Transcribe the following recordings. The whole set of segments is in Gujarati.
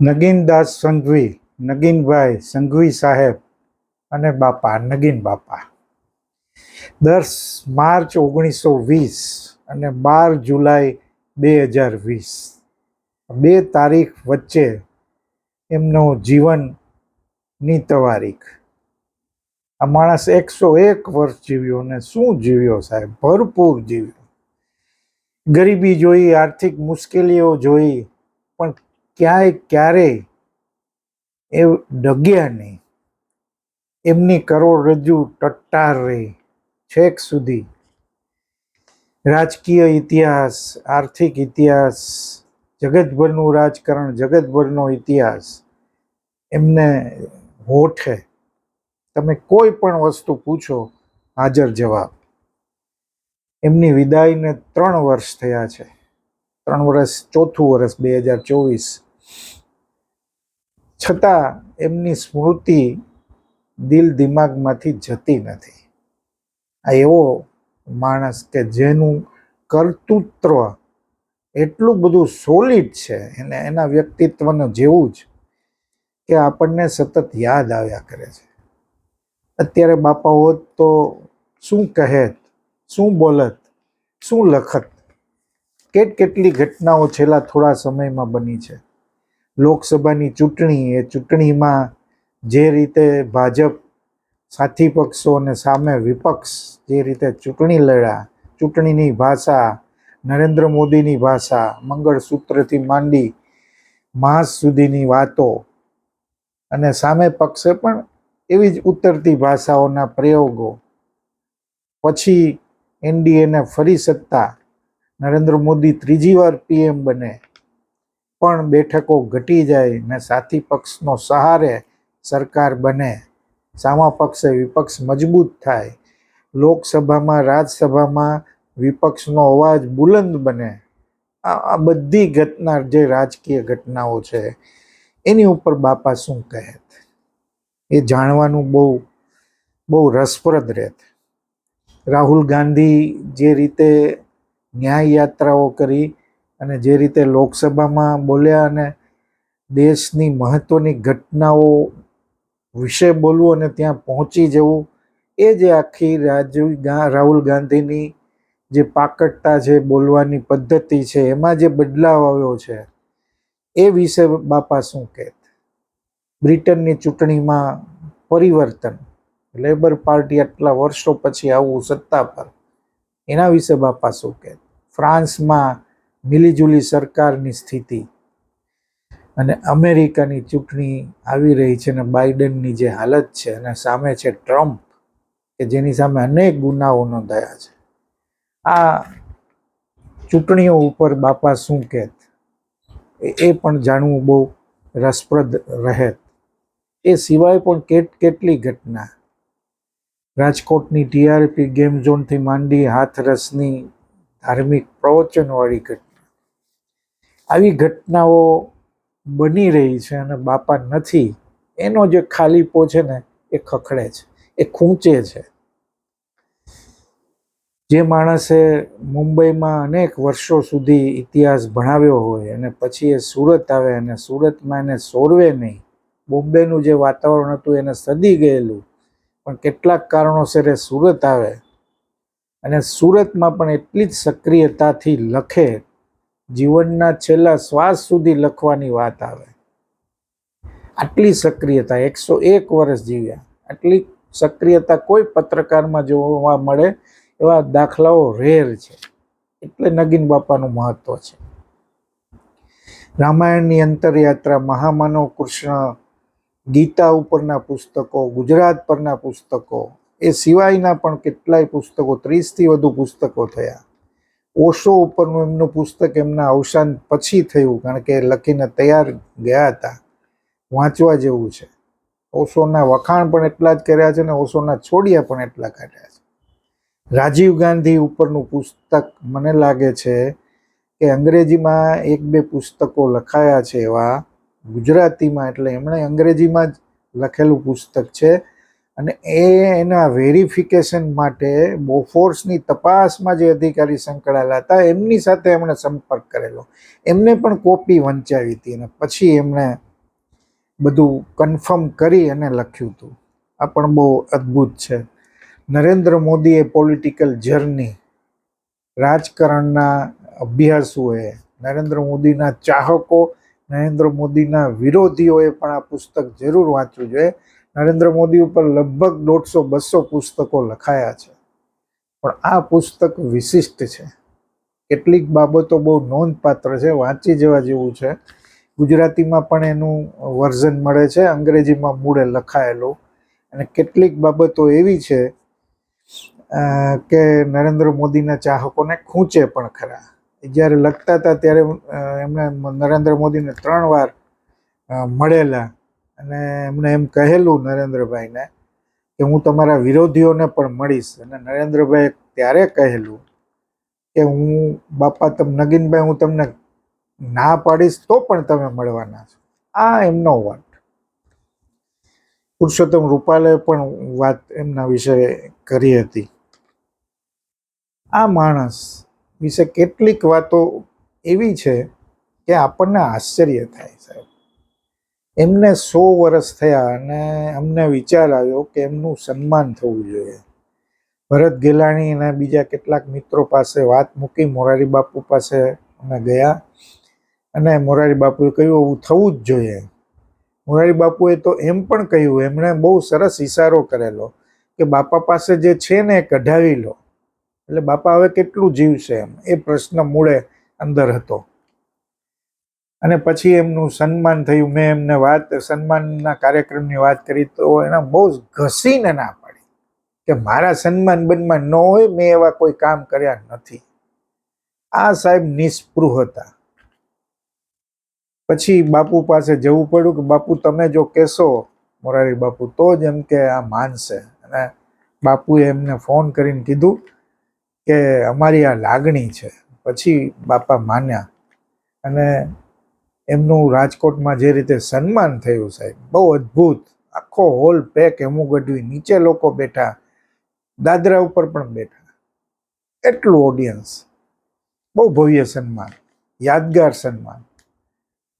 નગીનદાસ સંઘવી, નગીનભાઈ સંઘવી સાહેબ અને બાપા, નગીન બાપા. દસ માર્ચ ઓગણીસો વીસ અને બાર જુલાઈ બે હજાર વીસ, બે તારીખ વચ્ચે એમનો જીવનની તવારીખ. આ માણસ એકસો એક વર્ષ જીવ્યો ને શું જીવ્યો સાહેબ? ભરપૂર જીવ્યો. ગરીબી જોઈ, આર્થિક મુશ્કેલીઓ જોઈ ક્યાંય ક્યારેય એ ડગ્યા નહીં. એમની કરોડરજ્જુ ટટ્ટાર રહી. છેક સુધી રાજકીય ઇતિહાસ, આર્થિક ઇતિહાસ, જગતભરનું રાજકારણ, જગતભરનો ઇતિહાસ એમને હોઠે તમે કોઈ પણ વસ્તુ પૂછો, હાજર જવાબ. એમની વિદાયને ત્રણ વર્ષ થયા છે. ત્રણ વર્ષ, ચોથું વર્ષ, બે હજાર ચોવીસ છતાં એમની સ્મૃતિ દિલ દિમાગમાંથી જતી નથી. આ એવો માણસ કે જેનું કર્તૃત્વ એટલું બધું સોલિડ છે, એને એના વ્યક્તિત્વનું જેવું જ કે આપણને સતત યાદ આવ્યા કરે છે. અત્યારે બાપા હોત તો શું કહેત, શું બોલત, શું લખત? કેટ કેટલી ઘટનાઓ છેલ્લા થોડા સમયમાં બની છે. લોકસભાની ચૂંટણી, એ ચૂંટણીમાં જે રીતે ભાજપ સાથી પક્ષો અને સામે વિપક્ષ જે રીતે ચૂંટણી લડ્યા, ચૂંટણીની ભાષા, નરેન્દ્ર મોદીની ભાષા, મંગળસૂત્રથી માંડી માસ સુધીની વાતો અને સામે પક્ષે પણ એવી જ ઉતરતી ભાષાઓના પ્રયોગો. પછી એનડીએને ફરી સત્તા, નરેન્દ્ર મોદી ત્રીજી વાર પીએમ બને. પણ બેઠકો ઘટી જાય ને સાથી પક્ષનો સહારે સરકાર બને. સામા પક્ષે વિપક્ષ મજબૂત થાય. લોકસભામાં રાજ્યસભામાં વિપક્ષનો અવાજ બુલંદ બને. આ બધી ઘટના જે રાજકીય ઘટનાઓ છે, એની ઉપર બાપા શું કહે? એ જાણવાનું બહુ બહુ રસપ્રદ રહેત. રાહુલ ગાંધી જે રીતે ન્યાય યાત્રાઓ કરી અને જે રીતે લોકસભામાં બોલ્યા અને દેશની મહત્ત્વની ઘટનાઓ વિશે બોલવું અને ત્યાં પહોંચી જવું, એ જે આખી રાજીવ રાહુલ ગાંધીની જે પાકટતા છે બોલવાની પદ્ધતિ છે, એમાં જે બદલાવ આવ્યો છે, એ વિશે બાપા શું કહેત બ્રિટનની ચૂંટણીમાં પરિવર્તન, લેબર પાર્ટી આટલા વર્ષો પછી આવું સત્તા પર, એના વિશે બાપા શું કહેત ફ્રાન્સમાં મિલીજુલી સરકારની સ્થિતિ. અને અમેરિકાની ચૂંટણી આવી રહી છે અને બાઇડનની જે હાલત છે અને સામે છે ટ્રમ્પ, કે જેની સામે અનેક ગુનાઓ નોંધાયા છે. આ ચૂંટણીઓ ઉપર બાપા શું કહેત? એ પણ જાણવું બહુ રસપ્રદ રહેત એ સિવાય પણ કેટ, કેટલી ઘટના? રાજકોટની ટીઆરપી ગેમ ઝોનથી માંડી હાથરસની ધાર્મિક પ્રવચનવાળી ઘટના. આવી ઘટનાઓ બની રહી છે અને બાપા નથી, એનો જે ખાલીપો છે ને, એ ખખડે છે, એ ખૂંચે છે. જે માણસે મુંબઈમાં અનેક વર્ષો સુધી ઇતિહાસ ભણાવ્યો હોય અને પછી એ સુરત આવે અને સુરતમાં એને સોરવે નહીં, બોમ્બેનું જે વાતાવરણ હતું એને સદી ગયેલું, પણ કેટલાક કારણોસર એ સુરત આવે. અને સુરતમાં પણ એટલી જ સક્રિયતાથી લખે જીવનના છેલ્લા શ્વાસ સુધી લખવાની વાત આવે. આટલી સક્રિયતા, એકસો એક વર્ષ જીવ્યા. આટલી સક્રિયતા કોઈ પત્રકારમાં જોવા મળે એવા દાખલાઓ રેર છે. એટલે નગીન બાપાનું મહત્વ છે. રામાયણની અંતરયાત્રા મહામાનવ કૃષ્ણ ગીતા ઉપરના પુસ્તકો, ગુજરાત પરના પુસ્તકો, એ સિવાયના પણ કેટલાય પુસ્તકો, ત્રીસથી વધુ પુસ્તકો થયા. ઓશો ઉપરનું એમનું પુસ્તક એમના અવસાન પછી થયું, કારણ કે લખીને તૈયાર ગયા હતા. વાંચવા જેવું છે. ઓશોના વખાણ પણ એટલા જ કર્યા છે ને ઓશોના છોડિયા પણ એટલા કાઢ્યા છે. રાજીવ ગાંધી ઉપરનું પુસ્તક મને લાગે છે કે અંગ્રેજીમાં એક બે પુસ્તકો લખાયા છે એવા. ગુજરાતીમાં એટલે એમણે અંગ્રેજીમાં જ લખેલું પુસ્તક છે. અને એ એના વેરિફિકેશન માટે બોફોર્સની તપાસમાં જે અધિકારી સંકળાયેલા હતા, એમની સાથે એમણે સંપર્ક કરેલો. એમને પણ કોપી વંચાવી હતી અને પછી એમણે બધું કન્ફર્મ કરી અને લખ્યું હતું. આ પણ બહુ અદ્ભુત છે. નરેન્દ્ર મોદીએ પોલિટિકલ જર્ની, રાજકારણના અભ્યાસુએ નરેન્દ્ર મોદીના ચાહકો, નરેન્દ્ર મોદીના વિરોધીઓએ પણ આ પુસ્તક જરૂર વાંચવું જોઈએ. નરેન્દ્ર મોદી ઉપર લગભગ દોઢસો, બસો પુસ્તકો લખાયા છે. પણ આ પુસ્તક વિશિષ્ટ છે. કેટલીક બાબતો બહુ નોંધપાત્ર છે. વાંચી જવા જેવું છે. ગુજરાતીમાં પણ એનું વર્ઝન મળે છે. અંગ્રેજીમાં મૂળે લખાયેલું. અને કેટલીક બાબતો એવી છે કે નરેન્દ્ર મોદીના ચાહકોને ખૂંચે પણ ખરા. જ્યારે લખતા હતા ત્યારે એમણે નરેન્દ્ર મોદીને ત્રણ વાર મળેલા. અને એમણે એમ કહેલું નરેન્દ્રભાઈને કે હું તમારા વિરોધીઓને પણ મળીશ. અને નરેન્દ્રભાઈએ ત્યારે કહેલું કે હું બાપા તમ નગીનભાઈ, હું તમને ના પાડીશ તો પણ તમે મળવાના છો. આ એમનો વાત. પુરુષોત્તમ રૂપાલે પણ વાત એમના વિશે કરી હતી. આ માણસ વિશે કેટલીક વાતો એવી છે કે આપણને આશ્ચર્ય થાય સાહેબ. એમને સો વર્ષ થયા અને અમને વિચાર આવ્યો કે એમનું સન્માન થવું જોઈએ. ભરત ગેલાણી અને બીજા કેટલાક મિત્રો પાસે વાત મૂકી મોરારી બાપુ પાસે અમે ગયા અને મોરારી બાપુએ કહ્યું એવું થવું જ જોઈએ. મોરારી બાપુએ તો એમ પણ કહ્યું, એમણે બહુ સરસ ઇશારો કરેલો કે બાપા પાસે જે છે ને એ કઢાવી લો. એટલે બાપા હવે કેટલું જીવશે એમ, એ પ્રશ્ન મૂળે અંદર હતો. અને પછી એમનું સન્માન થયું. મેં એમને વાત, સન્માનના કાર્યક્રમની વાત કરી તો એના બહુ ઘસીને ના પાડી કે મારા સન્માન બનમાં ન હોય, મેં એવા કોઈ કામ કર્યા નથી. આ સાહેબ નિષ્પૃહ હતા. પછી બાપુ પાસે જવું પડ્યું કે બાપુ તમે જો કહેશો, મોરારી બાપુ, તો જ એમ કે આ માનશે. અને બાપુએ એમને ફોન કરીને કીધું કે અમારી આ લાગણી છે. પછી બાપા માન્યા. અને એમનું રાજકોટમાં જે રીતે સન્માન થયું સાહેબ, બહુ અદ્ભુત. આખો હોલ પેક એમું ગઢવી. નીચે લોકો બેઠા. દાદરા ઉપર પણ બેઠા. એટલું ઓડિયન્સ બહુ ભવ્ય સન્માન. યાદગાર સન્માન.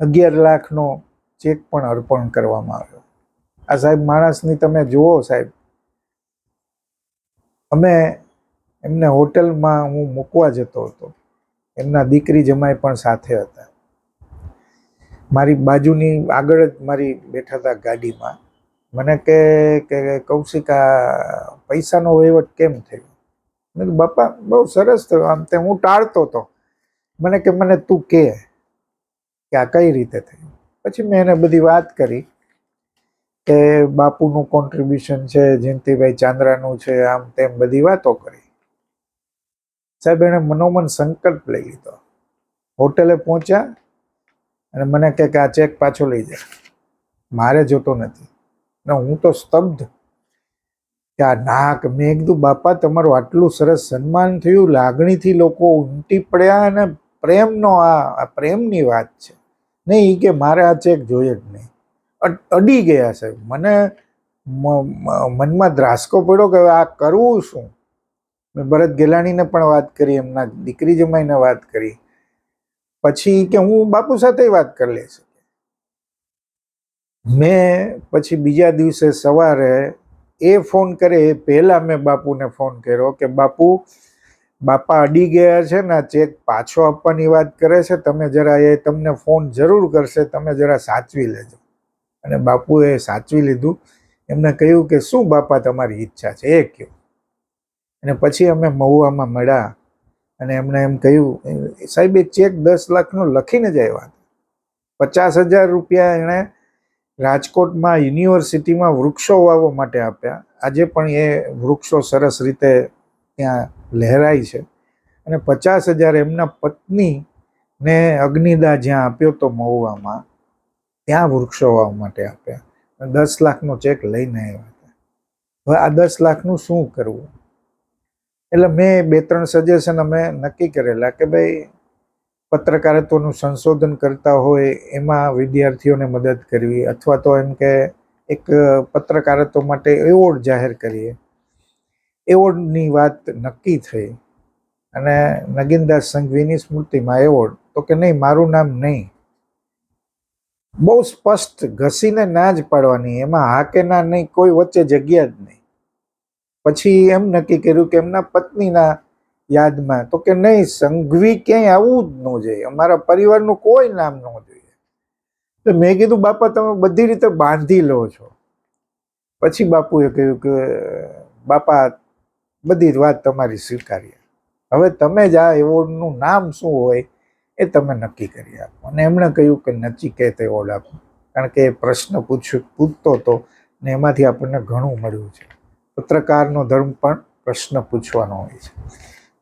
અગિયાર લાખનો ચેક પણ અર્પણ કરવામાં આવ્યો. આ સાહેબ માણસની તમે જુઓ સાહેબ. અમે એમને હોટલમાં હું મૂકવા જતો હતો. એમના દીકરી જમાઈ પણ સાથે હતા. મારી બાજુની આગળ જ મારી બેઠા હતા ગાડીમાં. મને કે કે કૌશિક પૈસાનો વહીવટ કેમ થયો? મેં કીધું, બાપા, બહુ સરસ થયો. આમ તે હું ટાળતો હતો મને કે, મને તું કે કે આ કઈ રીતે થયું? પછી મેં એને બધી વાત કરી કે બાપુનું કોન્ટ્રીબ્યુશન છે, જયંતિભાઈ ચાંદ્રાનું છે, આમ તેમ બધી વાતો કરી. સાહેબ, એણે મનોમન સંકલ્પ લઈ લીધો. હોટેલે પહોંચ્યા. અને મને કહે કે આ ચેક પાછો લઈ જા. મારે જોતો નથી. ને હું તો સ્તબ્ધ. કે આ નાક, મેં કીધું બાપા, તમારું આટલું સરસ સન્માન થયું, લાગણીથી લોકો ઉમટી પડ્યા અને પ્રેમનો આ પ્રેમની વાત છે. નહીં કે મારે આ ચેક જોઈએ જ નહીં. અડી ગયા સાહેબ. મને મનમાં ધ્રાસકો પડ્યો કે આ કરવું શું? મેં ભરત ગેલાણીને પણ વાત કરી, એમના દીકરી જમાઈને વાત કરી. પછી કે હું બાપુ સાથે વાત કરી લઈશ. મેં પછી બીજા દિવસે સવારે એ ફોન કરે, એ પહેલાં મેં બાપુને ફોન કર્યો કે, બાપુ, બાપા અડી ગયા છે ને ચેક પાછો આપવાની વાત કરે છે, તમે જરા એ તમને ફોન જરૂર કરશે, તમે જરા સાચવી લેજો. અને બાપુએ સાચવી લીધું. એમને કહ્યું કે, શું બાપા તમારી ઈચ્છા છે? એ કહ્યું. અને પછી અમે મહુવામાં મળ્યા. અને એમણે એમ કહ્યું સાહેબ, એ ચેક દસ લાખનો લખીને જ આવ્યા પચાસ હજાર રૂપિયા એણે રાજકોટમાં યુનિવર્સિટીમાં વૃક્ષો વાવવા માટે આપ્યા. આજે પણ એ વૃક્ષો સરસ રીતે ત્યાં લહેરાય છે. અને પચાસ હજાર એમના પત્નીને અગ્નિદા જ્યાં આપ્યો તો મહુવામાં, ત્યાં વૃક્ષો વાવવા માટે આપ્યા. દસ લાખનો ચેક લઈને આવ્યા હતા. હવે આ દસ લાખનું શું કરવું? એટલે મેં બે ત્રણ સજેશન અમે નક્કી કરેલા કે ભાઈ, પત્રકારત્વનું સંશોધન કરતા હોય એમાં વિદ્યાર્થીઓને મદદ કરવી અથવા તો એમ કે એક પત્રકારત્વ માટે એવોર્ડ જાહેર કરીએ. એવોર્ડની વાત નક્કી થઈ અને નગીનદાસ સંઘવીની સ્મૃતિમાં એવોર્ડ. તો કે નહીં, મારું નામ નહીં. બહુ સ્પષ્ટ ઘસીને ના જ પાડવાની, એમાં હા કે ના નહીં, કોઈ વચ્ચે જગ્યા જ નહીં. પછી એમ નક્કી કર્યું કે એમના પત્નીના યાદમાં તો કે નહીં, સંઘવી ક્યાંય આવવું જ ન જોઈએ. અમારા પરિવારનું કોઈ નામ ન જોઈએ. તો મેં કીધું, બાપા, તમે બધી રીતે બાંધી લો છો. પછી બાપુએ કહ્યું કે, બાપા, બધી જ વાત તમારી સ્વીકારીએ હવે તમે જ આ એવોર્ડનું નામ શું હોય એ તમે નક્કી કરી આપો. અને એમણે કહ્યું કે નચિકેત એવોર્ડ આપો. કારણ કે એ પ્રશ્ન પૂછ્યો પૂછતો હતો ને એમાંથી આપણને ઘણું મળ્યું છે. પત્રકારનો ધર્મ પણ પ્રશ્ન પૂછવાનો હોય છે.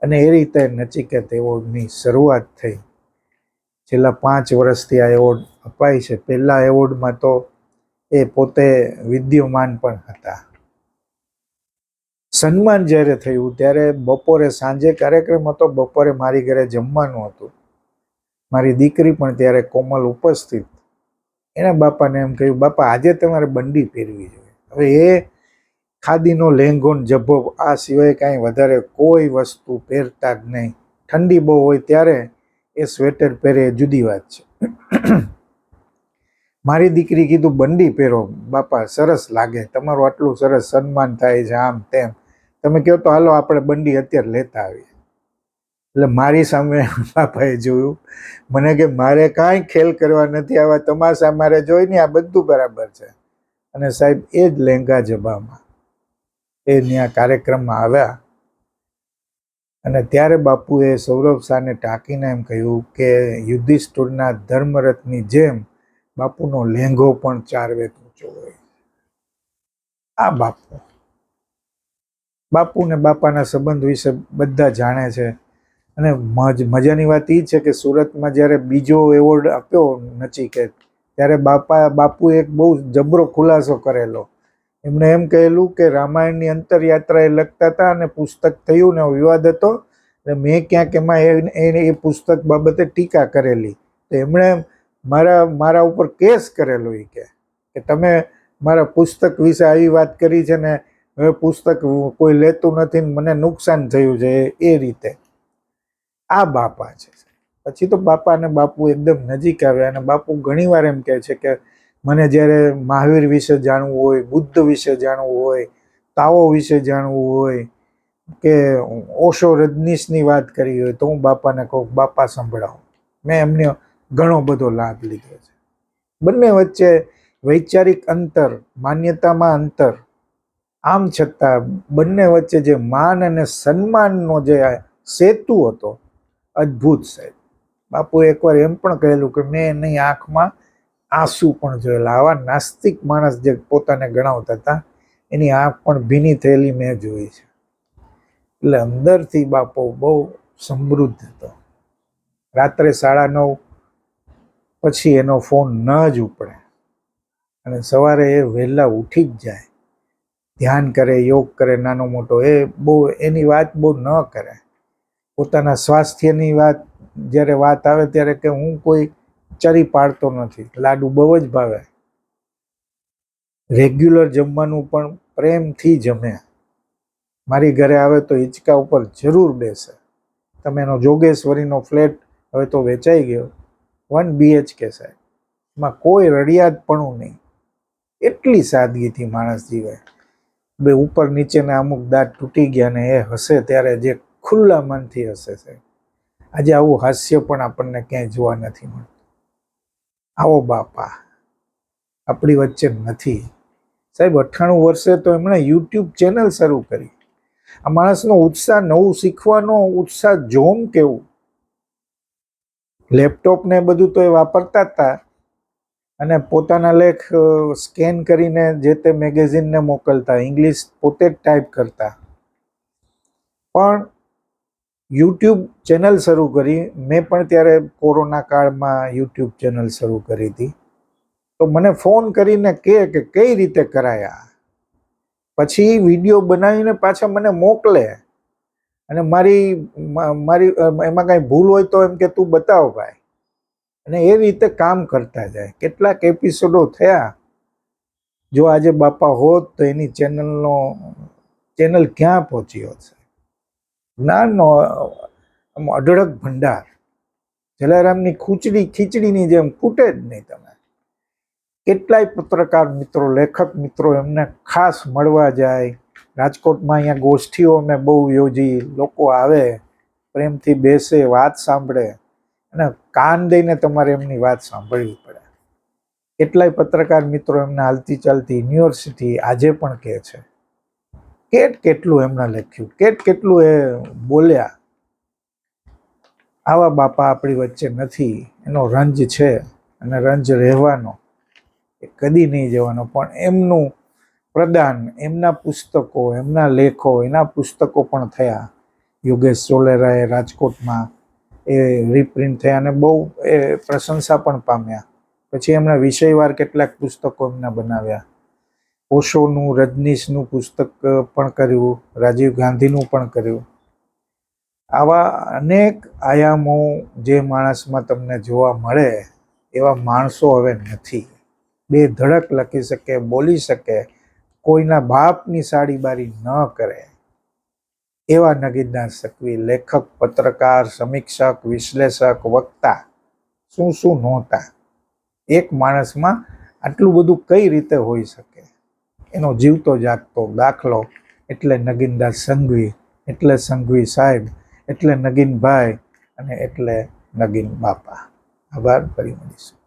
અને એ રીતે નચિકેત એવોર્ડની શરૂઆત થઈ. છેલ્લા પાંચ વર્ષથી આ એવોર્ડ અપાય છે. પહેલા એવોર્ડમાં તો એ પોતે વિદ્યમાન પણ હતા. સન્માન જ્યારે થયું, ત્યારે બપોરે સાંજે કાર્યક્રમ હતો, બપોરે મારી ઘરે જમવાનું હતું. મારી દીકરી પણ ત્યારે કોમલ ઉપસ્થિત. એના બાપાને એમ કહ્યું, બાપા, આજે તમારે બંડી પહેરવી જોઈએ. હવે એ ખાદીનો ને જબ્બો આ સિવાય કાંઈ વધારે કોઈ વસ્તુ પહેરતા જ નહીં. ઠંડી બહુ હોય ત્યારે એ સ્વેટર પહેરે જુદી વાત છે. મારી દીકરી કીધું, બંડી પહેરો, બાપા, સરસ લાગે. તમારું આટલું સરસ સન્માન થાય છે, આમ તેમ. તમે કહો તો, હાલો, આપણે બંડી અત્યારે લેતા આવીએ. એટલે મારી સામે બાપાએ જોયું. મને કે, મારે કાંઈ ખેલ કરવા નથી, આવા તમાશા મારે જોઈ ને આ બધું બરાબર છે. અને સાહેબ, એ જ લેંગા જબામાં. એ ત્યાં કાર્યક્રમમાં આવ્યા. અને ત્યારે બાપુએ સૌરભ શાહને ટાંકીને એમ કહ્યું કે યુધિષ્ઠિરના ધર્મરથની જેમ બાપુનો લેંઘો પણ ચારવે ઊંચો હોય આ બાપુ. બાપુ ને બાપાના સંબંધ વિશે બધા જાણે છે. અને મજ, મજાની વાત એ છે કે સુરતમાં જ્યારે બીજો એવોર્ડ આપ્યો નચિકેત ત્યારે બાપા, બાપુએ એક બહુ જબરો ખુલાસો કરેલો. એમણે એમ કહેલું કે રામાયણની અંતરયાત્રા એ લખતા હતા અને પુસ્તક થયું ને વિવાદ હતો. એટલે મેં ક્યાંક એમાં એ એ પુસ્તક બાબતે ટીકા કરેલી. તો એમણે મારા મારા ઉપર કેસ કરેલો એ કે કે તમે મારા પુસ્તક વિશે આવી વાત કરી છે ને હવે પુસ્તક કોઈ લેતું નથી ને મને નુકસાન થયું છે એ રીતે. આ બાપા છે. પછી તો બાપા અને બાપુ એકદમ નજીક આવ્યા અને બાપુ ઘણીવાર એમ કહે છે કે મને જ્યારે મહાવીર વિશે જાણવું હોય, બુદ્ધ વિશે જાણવું હોય, તાવો વિશે જાણવું હોય, કે ઓશો રજનીશની વાત કરી હોય, તો હું બાપાને કહું, બાપા, સંભળાવો. મેં એમને ઘણો બધો લાભ લીધો છે. બંને વચ્ચે વૈચારિક અંતર, માન્યતામાં અંતર, આમ છતાં બંને વચ્ચે જે માન અને સન્માનનો જે સેતુ હતો, અદ્ભુત સાહેબ બાપુએ એકવાર એમ પણ કહેલું કે, મેં એની આંખમાં આંસુ પણ જોયેલા. આવા નાસ્તિક માણસ જે પોતાને ગણાવતા હતા, એની આંખ પણ ભીની થયેલી મેં જોઈ છે. એટલે અંદરથી બાપો બહુ સમૃદ્ધ હતો. રાત્રે સાડા નવ પછી એનો ફોન ન જ ઉપડે. અને સવારે એ વહેલા ઉઠી જ જાય. ધ્યાન કરે, યોગ કરે, નાનો મોટો, એ બહુ, એની વાત બહુ ન કરે. પોતાના સ્વાસ્થ્યની વાત, જ્યારે વાત આવે ત્યારે કે હું કોઈ ચરી પાડતો નથી. લાડુ બહુ જ ભાવે. રેગ્યુલર જમવાનું પણ પ્રેમથી જમે. મારી ઘરે આવે તો હિંચકા ઉપર જરૂર બેસે. તમે એનો જોગેશ્વરીનો ફ્લેટ હવે તો વેચાઈ ગયો. વન બીએચકે સાહેબ. એમાં કોઈ રડિયાદપણું નહીં. એટલી સાદગીથી માણસ જીવે. બે ઉપર નીચેના અમુક દાંત તૂટી ગયા ને એ હસે ત્યારે જે ખુલ્લા મનથી હસે છે આજે આવું હાસ્ય પણ આપણને ક્યાંય જોવા નથી મળતું. આવો બાપા. આપણી વચ્ચે નથી. સાહેબ, અઠ્ઠાણું વર્ષે તો એમણે યુટ્યુબ ચેનલ શરૂ કરી. આ માણસનો ઉત્સાહ, નવું શીખવાનો ઉત્સાહ જોમ કેવું? લેપટોપ ને બધું તો એ વાપરતા હતા અને પોતાના લેખ સ્કેન કરીને જે તે મેગેઝિનને મોકલતા, ઇંગ્લિશ પોતે જ ટાઈપ કરતા. પણ યુટ્યુબ ચેનલ શરૂ કરી. મેં પણ ત્યારે કોરોના કાળમાં યુટ્યુબ ચેનલ શરૂ કરી હતી. તો મને ફોન કરીને કહે કે કઈ રીતે કરાયા? પછી વીડિયો બનાવીને પાછા મને મોકલે. અને મારી મારી, એમાં કાંઈ ભૂલ હોય તો એમ કે તું બતાવ ભાઈ. અને એ રીતે કામ કરતા જાય. કેટલાક એપિસોડો થયા. જો આજે બાપા હોત તો એની ચેનલનો ચેનલ ક્યાં પહોંચ્યો છે જ્ઞાનનો આમ અઢળક ભંડાર. જલારામની ખૂચડી ખીચડીની જેમ ખૂટે જ નહીં તમે. કેટલાય પત્રકાર મિત્રો, લેખક મિત્રો એમને ખાસ મળવા જાય. રાજકોટમાં અહીંયા ગોષ્ઠીઓ અમે બહુ યોજી, લોકો આવે, પ્રેમથી બેસે, વાત સાંભળે અને કાન દઈને તમારે એમની વાત સાંભળવી પડે. કેટલાય પત્રકાર મિત્રો એમને હાલતી ચાલતી યુનિવર્સિટી આજે પણ કહે છે. કેટ કેટલું એમને લખ્યું? કેટ કેટલું એ બોલ્યા? આવા બાપા આપણી વચ્ચે નથી. એનો રંજ છે અને રંજ રહેવાનો એ કદી નહીં જવાનો. પણ એમનું પ્રદાન, એમના પુસ્તકો, એમના લેખો, એના પુસ્તકો પણ થયા. યોગેશ ચોલેરાએ રાજકોટમાં એ રીપ્રિન્ટ થયા અને બહુ એ પ્રશંસા પણ પામ્યા. પછી એમણે વિષયવાર કેટલાક પુસ્તકો એમના બનાવ્યા. ઓશોનું, રજનીશનું પુસ્તક પણ કર્યું, રાજીવ ગાંધીનું પણ કર્યું. આવા અનેક આયામો જે માણસમાં તમને જોવા મળે, એવા માણસો હવે નથી. બે ધડક લખી શકે, બોલી શકે, કોઈના બાપની સાડીબારી ન કરે. એવા નગીનદાસ સકવી, લેખક, પત્રકાર, સમીક્ષક, વિશ્લેષક, વક્તા, શું શું નહોતા. એક માણસમાં આટલું બધું કઈ રીતે હોઈ શકે? એનો જીવતો જાગતો દાખલો એટલે નગીનદાસ સંઘવી, એટલે સંઘવી સાહેબ, એટલે નગીનભાઈ અને એટલે નગીન બાપા. આભાર, ફરી મળીશું.